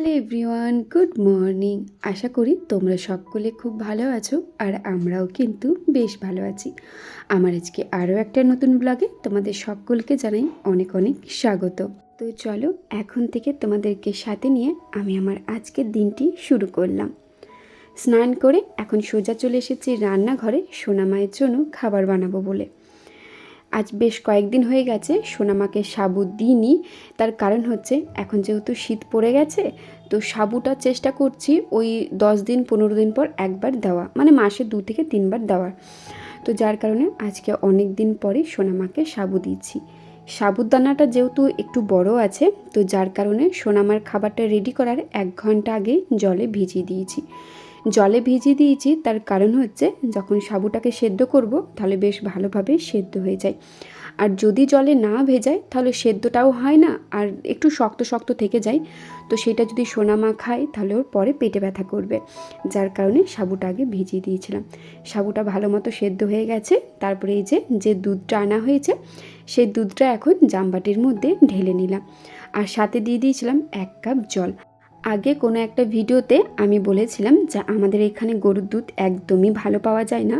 Hello everyone, good morning. আশা করি তোমরা সকলে খুব ভালো আছো আর আমরাও কিন্তু বেশ ভালো আছি। আমার আজকে আরও একটা নতুন ব্লগে তোমাদের সকলকে জানাই অনেক অনেক স্বাগত। তো চলো এখন থেকে তোমাদেরকে সাথে নিয়ে আমি আমার আজকের দিনটি শুরু করলাম। স্নান করে এখন সোজা চলে এসেছি রান্নাঘরে সোনামায়ের জন্য খাবার বানাবো বলে। আজ বেশ কয়েকদিন হয়ে গেছে সোনামাকে সাবু দিইনি। তার কারণ হচ্ছে, এখন যেহেতু শীত পড়ে গেছে, তো সাবুটা চেষ্টা করছি ওই দশ দিন, পনেরো দিন পর একবার দেওয়া মানে মাসে দু থেকে তিনবার দেওয়ার। তো যার কারণে আজকে অনেক দিন পরে সোনামাকে সাবু দিচ্ছি। সাবুদানাটা যেহেতু একটু বড় আছে, তো যার কারণে সোনামার খাবারটা রেডি করার এক ঘণ্টা আগেই জলে ভিজিয়ে দিয়েছি। জলে ভিজিয়ে দিয়েছি, তার কারণ হচ্ছে যখন সাবুটাকে সেদ্ধ করব, তাহলে বেশ ভালোভাবে সেদ্ধ হয়ে যায়। আর যদি জলে না ভেজায় তাহলে সেদ্ধটাও হয় না, আর একটু শক্ত শক্ত থেকে যায়। তো সেটা যদি সোনামা খায় তাহলে ওর পরে পেটে ব্যথা করবে, যার কারণে সাবুটা আগে ভিজিয়ে দিয়েছিলাম। সাবুটা ভালো মতো সেদ্ধ হয়ে গেছে, তারপরে এই যে যে দুধটা আনা হয়েছে, সেই দুধটা এখন জামবাটির মধ্যে ঢেলে নিলাম। আর সাথে দিয়ে দিয়েছিলাম এক কাপ জল। আগে কোনো একটা ভিডিওতে আমি বলেছিলাম যে আমাদের এখানে গরুর দুধ একদমই ভালো পাওয়া যায় না।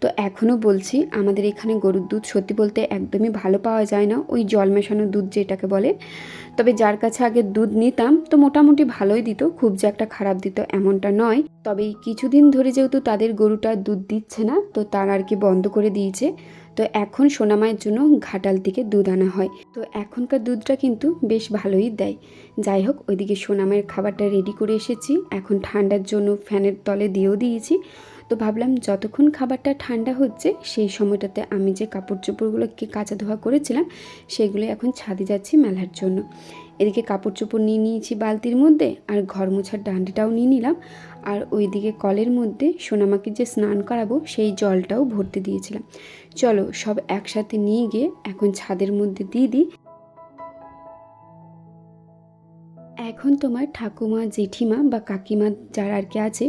তো এখনও বলছি, আমাদের এখানে গরুর দুধ সত্যি বলতে একদমই ভালো পাওয়া যায় না, ওই জল মেশানো দুধ যেটাকে বলে। তবে যার কাছে আগে দুধ নিতাম, তো মোটামুটি ভালোই দিত, খুব যে একটা খারাপ দিত এমনটা নয়। তবে কিছুদিন ধরে যেহেতু তাদের গরুটা দুধ দিচ্ছে না, তো তার আর কি বন্ধ করে দিয়েছে। তো এখন সোনামায়ের জন্য ঘাটাল থেকে দুধ আনা হয়। তো এখনকার দুধটা কিন্তু বেশ ভালোই দেয়। যাই হোক, ওইদিকে সোনামায়ের খাবারটা রেডি করে এসেছি। এখন ঠান্ডার জন্য ফ্যানের তলে দিয়েও দিয়েছি। তো ভাবলাম যতক্ষণ খাবারটা ঠান্ডা হচ্ছে, সেই সময়টাতে আমি যে কাপড় চোপড়গুলোকে কাঁচা ধোয়া করেছিলাম, সেগুলো এখন ছাদে যাচ্ছি মেলার জন্য। এদিকে কাপড় চোপড় নিয়ে নিয়েছি বালতির মধ্যে আর ঘর মোছার ডান্ডিটাও নিয়ে নিলাম। আর ওইদিকে কলের মধ্যে সোনামাকে যে স্নান করাবো, সেই জলটাও ভরতে দিয়েছিলাম। চলো সব একসাথে নিয়ে গিয়ে এখন ছাদের মধ্যে দিয়ে দিই। এখন তোমার ঠাকুমা, জেঠিমা বা কাকিমা যারা আর কি আছে,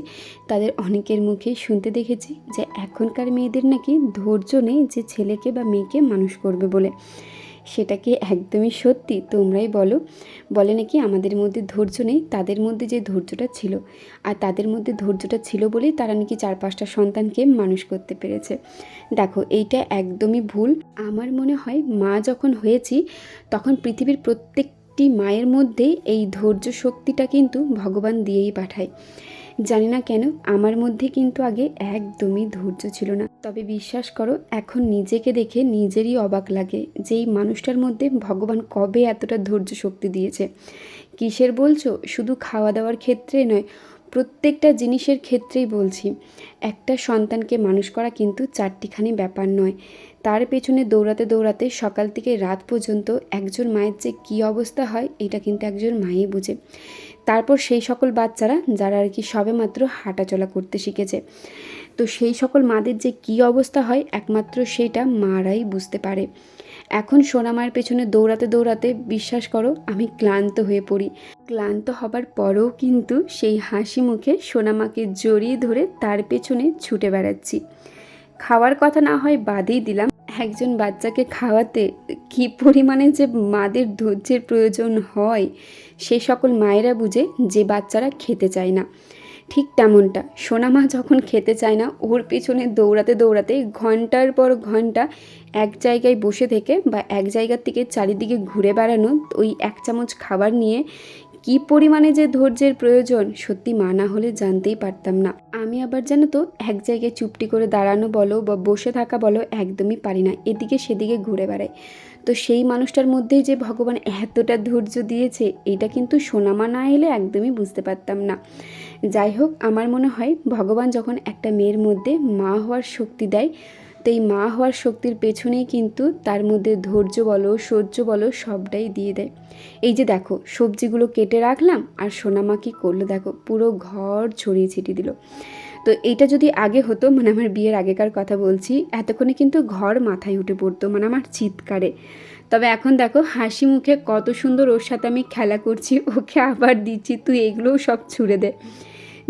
তাদের অনেকের মুখে শুনতে দেখেছি যে এখনকার মেয়েদের নাকি ধৈর্য নেই যে ছেলেকে বা মেয়েকে মানুষ করবে বলে। সেটা কি একদমই সত্যি? তোমরাই বলো। বলে নাকি আমাদের মধ্যে ধৈর্য নেই, তাদের মধ্যে যে ধৈর্যটা ছিল। আর তাদের মধ্যে ধৈর্যটা ছিল বলেই তারা নাকি চার পাঁচটা সন্তানকে মানুষ করতে পেরেছে। দেখো, এইটা একদমই ভুল। আমার মনে হয় মা যখন হয়েছি, তখন পৃথিবীর প্রত্যেক একটি মায়ের মধ্যে এই ধৈর্য শক্তিটা কিন্তু ভগবান দিয়েই পাঠায়। জানি না কেন, আমার মধ্যে কিন্তু আগে একদমই ধৈর্য ছিল না। তবে বিশ্বাস করো, এখন নিজেকে দেখে নিজেরই অবাক লাগে যে এই মানুষটার মধ্যে ভগবান কবে এতটা ধৈর্য শক্তি দিয়েছে। কিসের বলছো? শুধু খাওয়া দাওয়ার ক্ষেত্রে নয়, প্রত্যেকটা জিনিসের ক্ষেত্রেই বলছি। একটা সন্তানকে মানুষ করা কিন্তু চারটিখানি ব্যাপার নয়। তার পেছনে দৌড়াতে দৌড়াতে সকাল থেকে রাত পর্যন্ত একজন মায়ের যে কী অবস্থা হয়, এটা কিন্তু একজন মাই বুঝে। তারপর সেই সকল বাচ্চারা, যারা আর কি সবে মাত্র হাঁটাচলা করতে শিখেছে। তো সেই সকল মাদের যে কী অবস্থা হয়, একমাত্র সেটা মারাই বুঝতে পারে। এখন সোনামায়ের পেছনে দৌড়াতে দৌড়াতে বিশ্বাস করো, আমি ক্লান্ত হয়ে পড়ি। ক্লান্ত হবার পরেও কিন্তু সেই হাসি মুখে সোনামাকে জড়িয়ে ধরে তার পেছনে ছুটে বেড়াচ্ছি। খাওয়ার কথা না হয় বাদেই দিলাম। একজন বাচ্চাকে খাওয়াতে কি পরিমাণে যে মাদের ধৈর্যের প্রয়োজন হয়, সে সকল মায়েরা বুঝে যে বাচ্চারা খেতে চায় না। ঠিক তেমনটা। সোনামা যখন খেতে চায় না, ওর পিছনে দৌড়াতে দৌড়াতে ঘণ্টার পর ঘণ্টা এক জায়গায় বসে থেকে বা এক জায়গার থেকে চারিদিকে ঘুরে বেড়ানো, ওই এক চামচ খাবার নিয়ে কি পরিমাণে যে ধৈর্যের প্রয়োজন সত্যি মা না হলে জানতেই পারতাম না। আমি আবার জানো তো, এক জায়গায় চুপটি করে দাঁড়ানো বলো বা বসে থাকা বলো একদমই পারি না, এদিকে সেদিকে ঘুরে বেড়াই। তো সেই মানুষটার মধ্যেই যে ভগবান এতটা ধৈর্য দিয়েছে, এটা কিন্তু সোনামা না এলে একদমই বুঝতে পারতাম না। যাই হোক, আমার মনে হয় ভগবান যখন একটা মেয়ের মধ্যে মা হওয়ার শক্তি দেয় তো এই মা হওয়ার শক্তির পেছনেই কিন্তু তার মধ্যে ধৈর্য বলো, সহ্য বলো, সবটাই দিয়ে দেয়। এই যে দেখো, সবজিগুলো কেটে রাখলাম আর সোনামা কী করল দেখো, পুরো ঘর ছড়িয়ে ছিটিয়ে দিল। তো এটা যদি আগে হতো মানে আমার বিয়ের আগেকার কথা বলছি, এতক্ষণে কিন্তু ঘর মাথায় উঠে পড়তো মানে আমার চিৎকারে। তবে এখন দেখো, হাসি মুখে কত সুন্দর ওর সাথে আমি খেলা করছি, ওকে আবার দিচ্ছি, তুই এগুলোও সব ছুড়ে দে।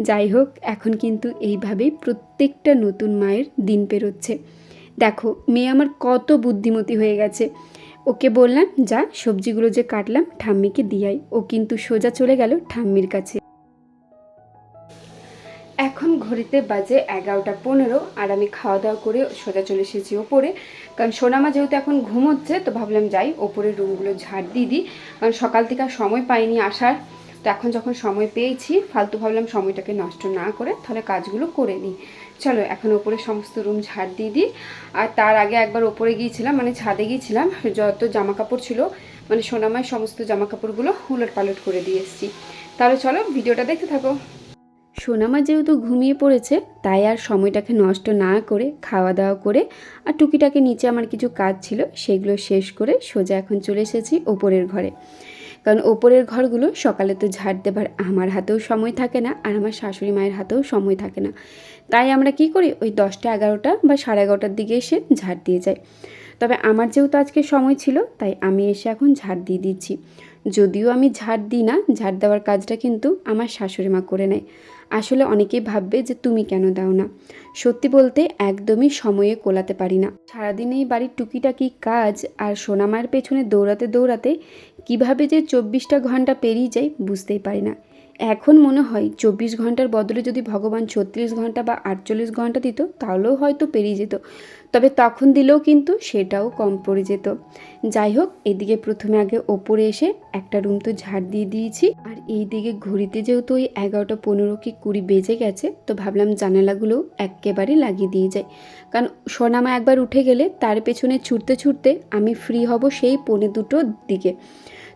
যাই হোক, এখন কিন্তু এইভাবেই প্রত্যেকটা নতুন মায়ের দিন পেরোচ্ছে। দেখো, মেয়ে আমার কত বুদ্ধিমতী হয়ে গেছে। ওকে বললাম, যা, সবজিগুলো যে কাটলাম, ঠাম্মিকে দিয়াই। ও কিন্তু সোজা চলে গেল ঠাম্মির কাছে। এখন ঘড়িতে বাজে এগারোটা পনেরো আর আমি খাওয়া দাওয়া করে সোজা চলে এসেছি ওপরে। কারণ সোনামা যেহেতু এখন ঘুমোচ্ছে, তো ভাবলাম যাই ওপরে রুমগুলো ঝাড় দিয়ে দিই। কারণ সকাল থেকে আর সময় পাইনি আসার। তো এখন যখন সময় পেয়েছি, ফালতু ভাবলাম সময়টাকে নষ্ট না করে তাহলে কাজগুলো করে নিই। চলো, এখন ওপরে সমস্ত রুম ঝাড় দিয়ে দিই। আর তার আগে একবার ওপরে গিয়েছিলাম মানে ছাদে গিয়েছিলাম, যত জামা কাপড় ছিল মানে সোনামায় সমস্ত জামা কাপড়গুলো উলট পালট করে দিয়ে এসেছি। তাহলে চলো, ভিডিওটা দেখতে থাকো। সোনামা যেহেতু ঘুমিয়ে পড়েছে, তাই আর সময়টাকে নষ্ট না করে খাওয়া দাওয়া করে আর টুকিটাকে নিচে আমার কিছু কাজ ছিল, সেগুলো শেষ করে সোজা এখন চলে এসেছি ওপরের ঘরে। কারণ ওপরের ঘরগুলো সকালে তো ঝাড় দেবার আমার হাতেও সময় থাকে না আর আমার শাশুড়ি মায়ের হাতেও সময় থাকে না। তাই আমরা কি করি? ওই দশটা এগারোটা বা সাড়ে এগারোটার দিকে এসে ঝাড় দিয়ে যাই। তবে আমার যেহেতু আজকে সময় ছিল, তাই আমি এসে এখন ঝাড় দিয়ে দিচ্ছি। যদিও আমি ঝাড় দিই না, ঝাড় দেওয়ার কাজটা কিন্তু আমার শাশুড়ি মা করে নেয়। আসলে অনেকেই ভাববে যে তুমি কেন দাও না। সত্যি বলতে একদমই সময়ে কোলাতে পারি না। সারাদিন এই বাড়ির টুকিটাকি কাজ আর সোনামায়ের পেছনে দৌড়াতে দৌড়াতে কীভাবে যে চব্বিশটা ঘণ্টা পেরিয়ে যায় বুঝতেই পারি না। এখন মনে হয় চব্বিশ ঘণ্টার বদলে যদি ভগবান ছত্রিশ ঘণ্টা বা আটচল্লিশ ঘণ্টা দিত, তাহলেও হয়তো পেরিয়ে যেত। তবে তখন দিলেও কিন্তু সেটাও কম পড়ে যেত। যাই হোক, এদিকে প্রথমে আগে ওপরে এসে একটা রুম তো ঝাড় দিয়ে দিয়েছি। আর এই দিকে ঘড়িতে যেহেতু ওই এগারোটা পনেরো কি কুড়ি বেজে গেছে, তো ভাবলাম জানালাগুলো একেবারে লাগিয়ে দিয়ে যাই। কারণ সোনামা একবার উঠে গেলে তার পেছনে ছুটতে ছুটতে আমি ফ্রি হব সেই পৌনে দুটোর দিকে।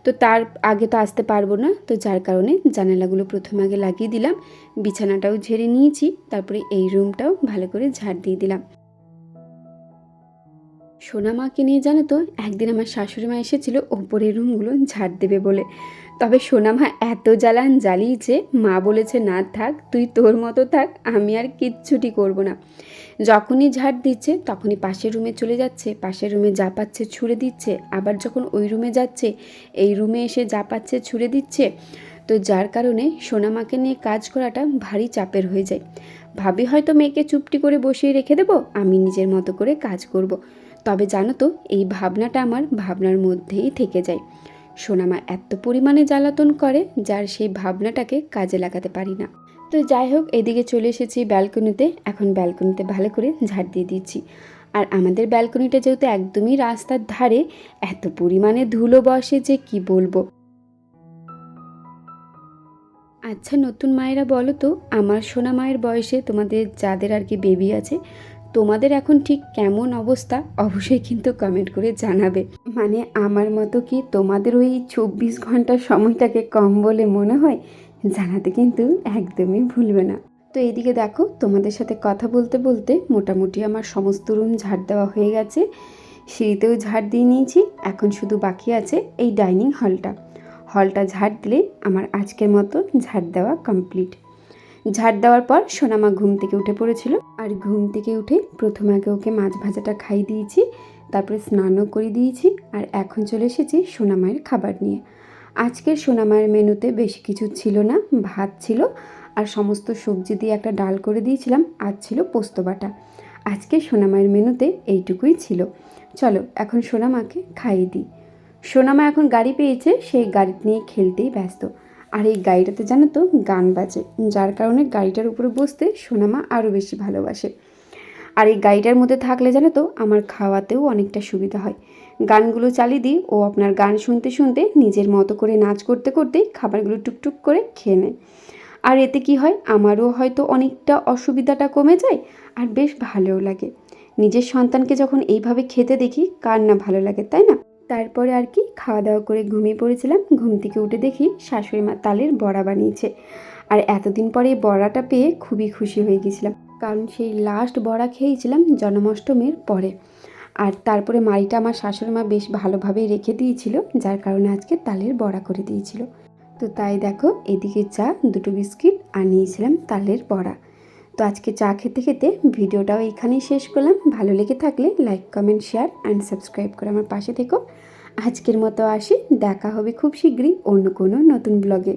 তো তার আগে তো আসতে পারব না, তো যার কারণে জানালাগুলো প্রথম আগে লাগিয়ে দিলাম, বিছানাটাও ঝেড়ে নিয়েছি, তারপরে এই রুমটাও ভালো করে ঝাড় দিয়ে দিলাম। সোনা মাকে নিয়ে জানো তো, একদিন আমার শাশুড়ি মা এসেছিল ওপরের রুমগুলো ঝাড় দেবে বলে। তবে সোনামা এত জ্বালান জ্বালিয়েছে মা বলেছে, না থাক, তুই তোর মতো থাক, আমি আর কিচ্ছুটি করব না। যখনই ঝাড় দিচ্ছে, তখনই পাশের রুমে চলে যাচ্ছে। পাশের রুমে যা পাচ্ছে ছুঁড়ে দিচ্ছে। আবার যখন ওই রুমে যাচ্ছে, এই রুমে এসে যা পাচ্ছে ছুঁড়ে দিচ্ছে। তো যার কারণে সোনামাকে নিয়ে কাজ করাটা ভারী চাপের হয়ে যায়। ভাবি, হয়তো মেয়েকে চুপটি করে বসিয়ে রেখে দেবো? আমি নিজের মতো করে কাজ করব। তবে জানো তো, এই ভাবনাটা আমার ভাবনার মধ্যেই থেকে যায়। সোনামা এত পরিমাণে জ্বালাতন করে যার সেই ভাবনাটাকে কাজে লাগাতে পারি না। তো যাই হোক, এদিকে চলে এসেছি ব্যালকনিতে। এখন ব্যালকনিতে ভালো করে ঝাড় দিয়ে দিচ্ছি। আর আমাদের ব্যালকনিটা যেহেতু একদমই রাস্তার ধারে, এত পরিমাণে ধুলো বসে যে কি বলব? আচ্ছা নতুন মায়েরা বলো তো, আমার সোনা মায়ের বয়সে তোমাদের যাদের আর কি বেবি আছে তোমাদের এখন ঠিক কেমন অবস্থা অবশ্যই কিন্তু কমেন্ট করে জানাবে। মানে আমার মতো কি তোমাদের ওই চব্বিশ ঘণ্টার সময়টাকে কম বলে মনে হয়? জানাতে কিন্তু একদমই ভুলবে না। তো এইদিকে দেখো, তোমাদের সাথে কথা বলতে বলতে মোটামুটি আমার সমস্ত রুম ঝাড় দেওয়া হয়ে গেছে। সিঁড়িতেও ঝাড় দিয়ে নিয়েছি, এখন শুধু বাকি আছে এই ডাইনিং হলটা হলটা ঝাড় দিলে আমার আজকের মতো ঝাড় দেওয়া কমপ্লিট ঝাড় দেওয়ার পর সোনামা ঘুম থেকে উঠে পড়েছিল। আর ঘুম থেকে উঠে প্রথমে আগে ওকে মাছ ভাজাটা খাই দিয়েছি, তারপরে স্নানও করে দিয়েছি, আর এখন চলে এসেছি সোনামায়ের খাবার নিয়ে। আজকের সোনামায়ের মেনুতে বেশি কিছু ছিল না, ভাত ছিল, আর সমস্ত সবজি দিয়ে একটা ডাল করে দিয়েছিলাম আর ছিল পোস্ত বাটা। আজকে সোনামায়ের মেনুতে এইটুকুই ছিল। চলো, এখন সোনামাকে খাইয়ে দিই। সোনামা এখন গাড়ি পেয়েছে, সেই গাড়ি নিয়ে খেলতেই ব্যস্ত। আর এই গাড়িটাতে জানো তো গান বাজে, যার কারণে গাড়িটার উপরে বসতে সোনামা আরও বেশি ভালোবাসে। আর এই গাড়িটার মধ্যে থাকলে জানো তো আমার খাওয়াতেও অনেকটা সুবিধা হয়। গানগুলো চালিয়ে দিই ও আপনার গান শুনতে শুনতে নিজের মতো করে নাচ করতে করতেই খাবারগুলো টুকটুক করে খেয়ে নেয়। আর এতে কি হয়, আমারও হয়তো অনেকটা অসুবিধাটা কমে যায় আর বেশ ভালোও লাগে। নিজের সন্তানকে যখন এইভাবে খেতে দেখি, কার না ভালো লাগে, তাই না? তারপরে আর কি খাওয়া দাওয়া করে ঘুমিয়ে পড়েছিলাম। ঘুম থেকে উঠে দেখি শাশুড়ি মা তালের বড়া বানিয়েছে। আর এতদিন পরে বড়াটা পেয়ে খুবই খুশি হয়ে গেছিলাম। কারণ সেই লাস্ট বড়া খেয়েছিলাম জন্মাষ্টমীর পরে। আর তারপরে মাড়িটা আমার শাশুড়ি মা বেশ ভালোভাবেই রেখে দিয়েছিল, যার কারণে আজকে তালের বড়া করে দিয়েছিল। তো তাই দেখো, এদিকে চা, দুটো বিস্কিট, আর নিয়েছিলাম তালের বড়া। তো আজকে চা খেতে খেতে ভিডিওটাও এখানেই শেষ করলাম। ভালো লেগে থাকলে like comment share and subscribe করে আমার পাশে থেকো। আজকের মতো আসি, দেখা হবে খুব শীঘ্রই অন্য কোনো নতুন ব্লগে